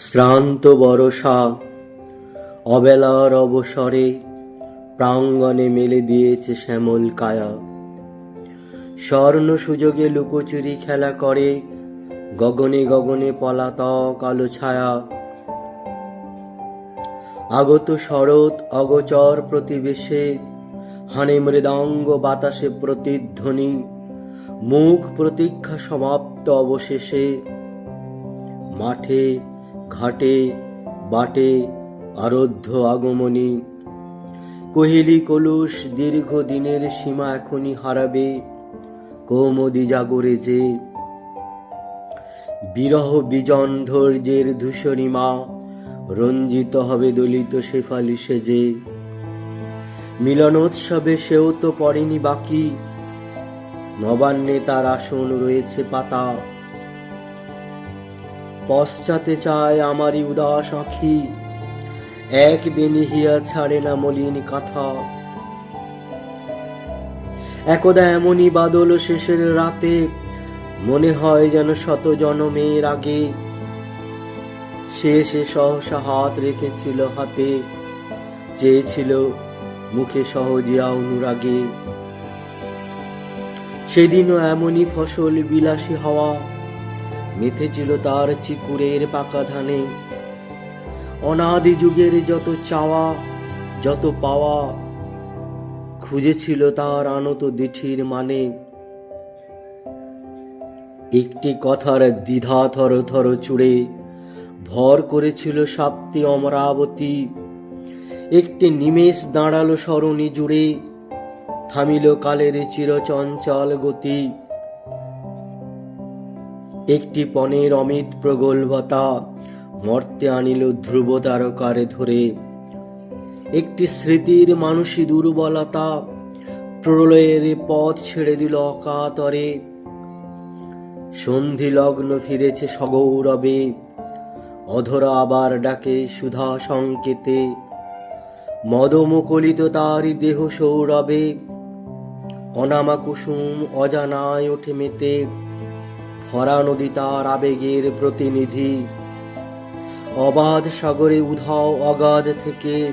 শ্রান্ত বরষা, অবেলার অবসরে প্রাঙ্গণে মেলে দিয়েছে শ্যামল কায়া। স্বর্ণ সুযোগে লুকোচুরি খেলা করে, গগনে গগনে পলাতক আলো ছায়া। আগত শরৎ অগচর প্রতিবেশে, হানে মৃদাঙ্গ বাতাসে প্রতিধ্বনি, মুখ প্রতীক্ষা সমাপ্ত অবশেষে, মাঠে ঘাটে, বাটে, আরধ্য আগমনী। কহিলি, কলুষ দীর্ঘ দিনের সীমা এখনই হারাবে, কৌমদি জাগরে যে। বিরহ বিজন ধৈর্যের ধূসরিমা রঞ্জিত হবে দলিত শেফালি সেজে মিলনোৎসবে সেও তো পড়েনি বাকি, নবান্নে তার আসন রয়েছে পাতা। পশ্চাতে চায় আমারই উদাস আখি এক বেনিহিয়া ছাড়ে না মলিন কাথা। একদা এমনই বাদল শেষের রাতে, মনে হয় যেন শত জনমের আগে। সে সে সহসা হাত রেখেছিল হাতে চেয়েছিল মুখে সহজিয়া অনুরাগে। সেদিনও এমনই ফসল বিলাসী হওয়া। মেথেছিল তার চিকুরের পাকা ধানে। অনাদি যুগের যত চাওয়া, যত পাওয়া, খুঁজেছিল তার আনত দিঠির মানে। একটি কথার দ্বিধা থর থর চুড়ে ভর করেছিল সাপ্তি অমরাবতী। একটি নিমেষ দাঁড়াল সরণি জুড়ে, থামিল কালের চিরচঞ্চল গতি। একটি পনেরো অমিত প্রগল্ভতা মর্তে আনিল ধ্রুব তারকারে ধরে। একটি স্মৃতির মানসী দুর্বলতা প্রলয়ের পথ ছেড়ে দিল অকাতরে। সন্ধি লগ্ন ফিরেছে সগৌরবে, অধরা আবার ডাকে সুধা সংকেতে। মদমুকলিত তারই দেহ সৌরবে অনামা কুসুম অজানায় ওঠে মেতে। ভরা নদী তার আবেগের প্রতিনিধি। অবাধ সাগরে উধাও অগাধ থেকে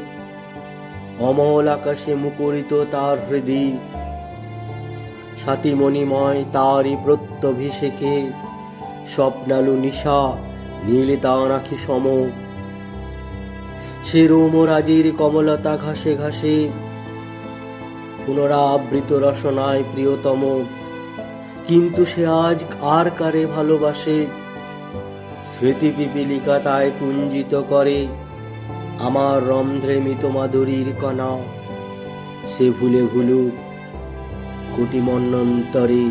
অমল আকাশে মুকরিত তার হৃদি। সাতিমণিময় তারই প্রত্যভিষেকে স্বপ্নালু নিশা, নীলে তার আখি সম। সে রোমরাজির কমলতা ঘাসে ঘাসে, পুনরাবৃত রসনায় প্রিয়তম। কিন্তু সে আজ আর কারে ভালোবাসে? স্মৃতি পিপিলিকা তাই পুঞ্জিত করে আমার রন্ধ্রে মৃত মাধুরীর কণা। সে ভুলে ভুলুক, কোটি মন্বন্তরে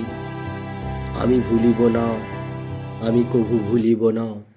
আমি ভুলিব না, আমি কভু ভুলিব না।